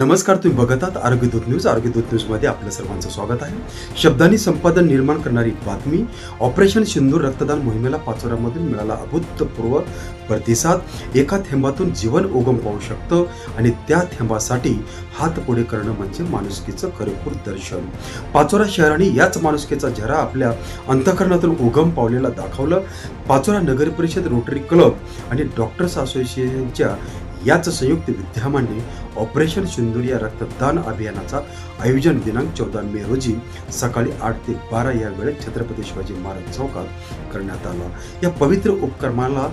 नमस्कार तुम्ही बघत आहात आरोग्यदूत न्यूज. आरोग्य दूत न्यूजमध्ये आपलं सर्वांचं स्वागत आहे. शब्दांनी संपादन निर्माण करणारी बातमी ऑपरेशन सिंदूर रक्तदान मोहिमेला पाचोऱ्यामधून मिळाला अभूतपूर्व प्रतिसाद. एका थेंबातून जीवन उगम पाहू शकतं आणि त्या थेंबासाठी हात पुढे करणं म्हणजे माणुसकीचं खरेखूर दर्शन. पाचोरा शहराने याच माणुसकीचा झरा आपल्या अंतकरणातून उगम पावलेला दाखवलं. पाचोरा नगर परिषद रोटरी क्लब आणि डॉक्टर्स असोसिएशनच्या याच संयुक्त विद्यमाने ऑपरेशन सिंदूर या रक्तदान अभियानाचा आयोजन दिनांक चौदा मे रोजी सकाळी आठ ते बारा या वेळेत छत्रपती शिवाजी महाराज चौकात करण्यात आला. या पवित्र उपक्रमाला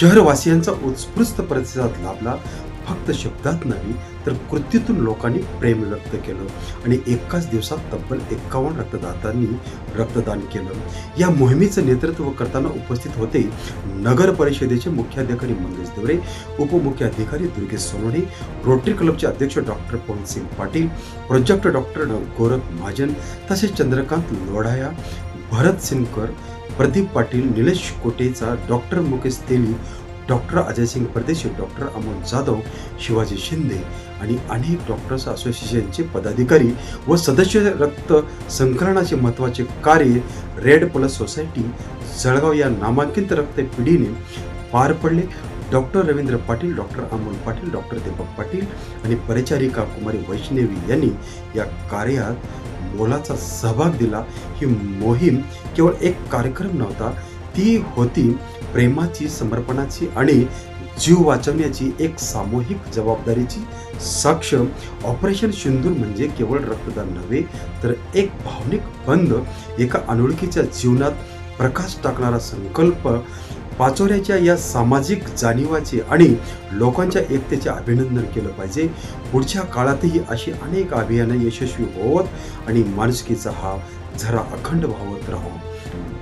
शहरवासियांचा उत्स्फूर्त प्रतिसाद लाभला. फक्त शब्दात नाही तर कृतीतून लोकांनी प्रेम व्यक्त केलं आणि एकाच दिवसात तब्बल एक्कावन्न रक्तदात्यांनी रक्तदान केलं. या मोहिमेचं नेतृत्व करताना उपस्थित होते नगर परिषदेचे मुख्याधिकारी मंगेश देवरे उपमुख्याधिकारी दुर्गेश सोनवणे रोटरी क्लबचे अध्यक्ष doctor Pawansingh Patil project doctor Gorakh Mahajan तसेच Chandrakant Lodhaya Bharat Sinkar Pradeep Patil Nilesh Kotecha doctor Mukesh Teli doctor Ajaysingh Pardeshi doctor Amol Jadhav Shivaji Shinde आणि अनेक डॉक्टर्स असोसिएशनचे पदाधिकारी व सदस्य रक्त संकलनाचे महत्त्वाचे कार्य रेड प्लस सोसायटी जळगाव या नामांकित रक्तपिढीने पार पडले. Doctor Ravindra Patil doctor Amol Patil doctor Deepak Patil आणि परिचारिका कुमारी वैष्णवी यांनी या कार्यात मोलाचा सहभाग दिला. ही मोहीम केवळ एक कार्यक्रम नव्हता ती होती प्रेमाची समर्पणाची आणि जीव वाचवण्याची एक सामूहिक जबाबदारीची साक्ष ऑपरेशन सिंदूर म्हणजे केवळ रक्तदान नव्हे तर एक भावनिक बंध. एका अनोळखीच्या जीवनात प्रकाश टाकणारा संकल्प. पाचोऱ्याच्या या सामाजिक जाणीवाचे आणि लोकांच्या एकतेचे अभिनंदन केलं पाहिजे. पुढच्या काळातही अशी अनेक अभियानं यशस्वी होवत आणि माणुसकीचा हा झरा अखंड व्हावत राहो.